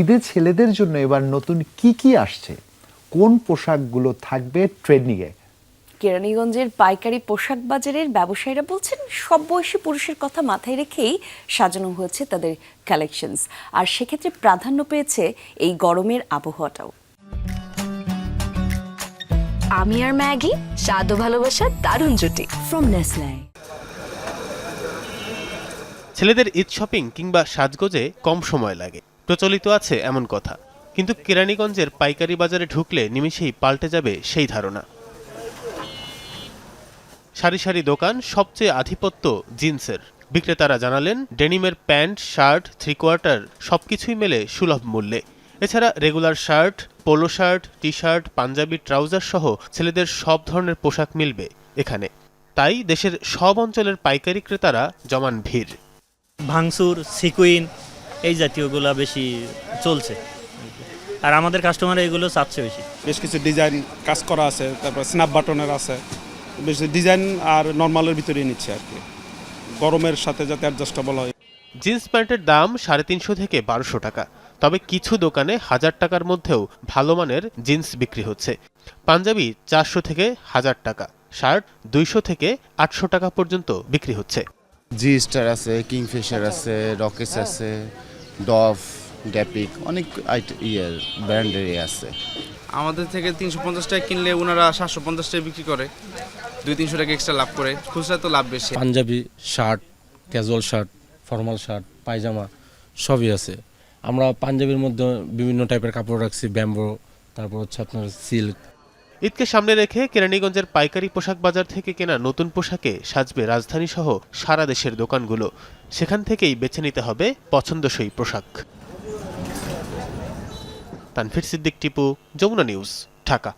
ঈদে ছেলেদের জন্য এবার নতুন কি কি আসছে? কোন পোশাকগুলো থাকবে ট্রেন্ডিংয়ে কেরানীগঞ্জের পাইকারি পোশাক বাজারের ব্যবসায়ীরা বলছেন সব বয়সী পুরুষের কথা মাথায় রেখেই সাজানো হয়েছে তাদের কালেকশনস আর সেক্ষেত্রে প্রাধান্য পেয়েছে এই গরমের আবহাওয়াটাও। আমি আর ম্যাগি স্বাদ ও ভালোবাসার দারুণ জুটি। ফ্রম নেসলাই ছেলেদের ঈদ শপিং কিংবা সাজগোজে কম সময় লাগে। প্রচলিত আছে এমন কথা। কিন্তু কেরানীগঞ্জের পাইকারি বাজারে ঢুকলে নিমিষেই পাল্টে যাবে সেই ধারণা। সারি সারি দোকান সবচেয়ে আধিপত্য জিন্সের। বিক্রেতারা জানালেন, ডেনিমের প্যান্ট, শার্ট থ্রি কোয়ার্টার সবকিছুই মেলে সুলভ মূল্যে। এছাড়া regular shirt, polo shirt T shirt Punjabi trouser সহ ছেলেদের সব ধরনের পোশাক মিলবে এখানে। তাই দেশের সব অঞ্চলের পাইকারি ক্রেতারা জমান ভিড়। ভাংসুর সিকুইন এই জাতীয়গুলা বেশি চলছে। আর আমাদের কাস্টমার এগুলো চাচ্ছে বেশি। বেশ কিছু ডিজাইন কাজ করা আছে তারপর স্ন্যাপ বাটনের আছে। বেশ ডিজাইন আর নর্মালের ভিতরেই নিচ্ছে আর কি। গরমের সাথে যাতে অ্যাডজাস্টেবল হয়। জিন্স প্যান্টের দাম সাড়ে তিনশো থেকে বারোশো টাকা। তবে কিছু দোকানে হাজার টাকার মধ্যেও ভালো মানের জিন্স বিক্রি হচ্ছে। পাঞ্জাবি চারশো থেকে হাজার টাকা শার্ট দুইশো থেকে আটশো টাকা পর্যন্ত বিক্রি হচ্ছে। জি স্টার আছে কিংফিশার আছে রকেস আছে। ডভ ড্যাপিক অনেক আইট- ইয়ের ব্র্যান্ডের আছে। আমাদের থেকে তিনশো পঞ্চাশ টাকা কিনলে ওনারা সাতশো পঞ্চাশ টাকা বিক্রি করে। দুই তিনশো টাকা এক্সট্রা লাভ করে। খুচরা তো লাভ বেশি। Punjabi shirt casual shirt formal shirt pyjama সবই আছে। আমরা পাঞ্জাবির মধ্যে বিভিন্ন টাইপের কাপড় রাখছি ব্যাম্বো তারপর হচ্ছে আপনার সিল্ক ঈদকে সামনে রেখে কেরানীগঞ্জের পাইকারি পোশাক বাজার থেকে কেনা নতুন পোশাকে সাজবে রাজধানী সহ সারা দেশের দোকানগুলো। সেখান থেকেই বেছে নিতে হবে পছন্দসই পোশাক। তানফির সিদ্দিক টিপু যমুনা নিউজ ঢাকা।